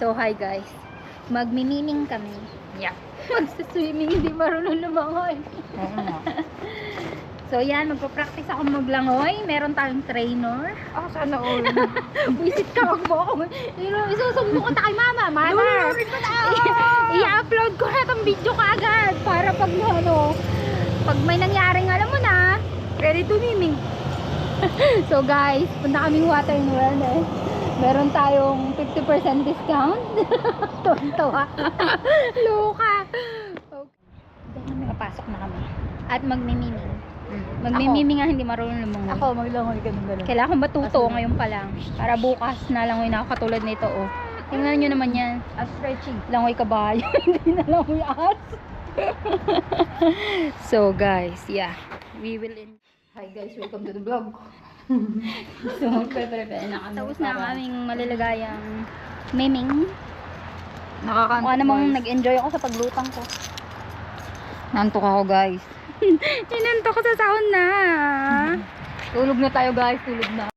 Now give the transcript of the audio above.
So, hi guys. Magmimiming kami. Yeah. Magsaswimming, hindi marunong lumangoy. Oo nga. So, yan, magpa-practice ako maglangoy. Meron tayong trainer. Ah, sana all. Visit ka, wag mo ako. Isusumbong ko ta kay mama. Mama, na! i- i-upload ko na tong video ka agad. Para pag ano, pag may nangyaring alam mo na, ready to miming. so guys, punta kaming water and wellness. Meron tayong 50% discount. Tontawa. Luka. Okay. Kami, papasok na kami. At magmimiming. Magmimiming nga hindi marunong lumungon. Ako, maglangoy ka ng gano'n. Kailangan matuto Kasi- ngayon pa lang. Para bukas na langoy na ako katulad nito, oh. Tingnan nyo naman yan. A stretching. Langoy kabayo, hindi na langoy as. so, guys, yeah. We will in... Hi guys, welcome to the vlog. So, Prepare na kami. tapos na kaming maliligayang miming. Nakakantok Mukha namang guys. nag-enjoy ako sa paglutang ko. Nantok ako guys. Inanto ko sa sound na. Tulog na tayo guys, tulog na.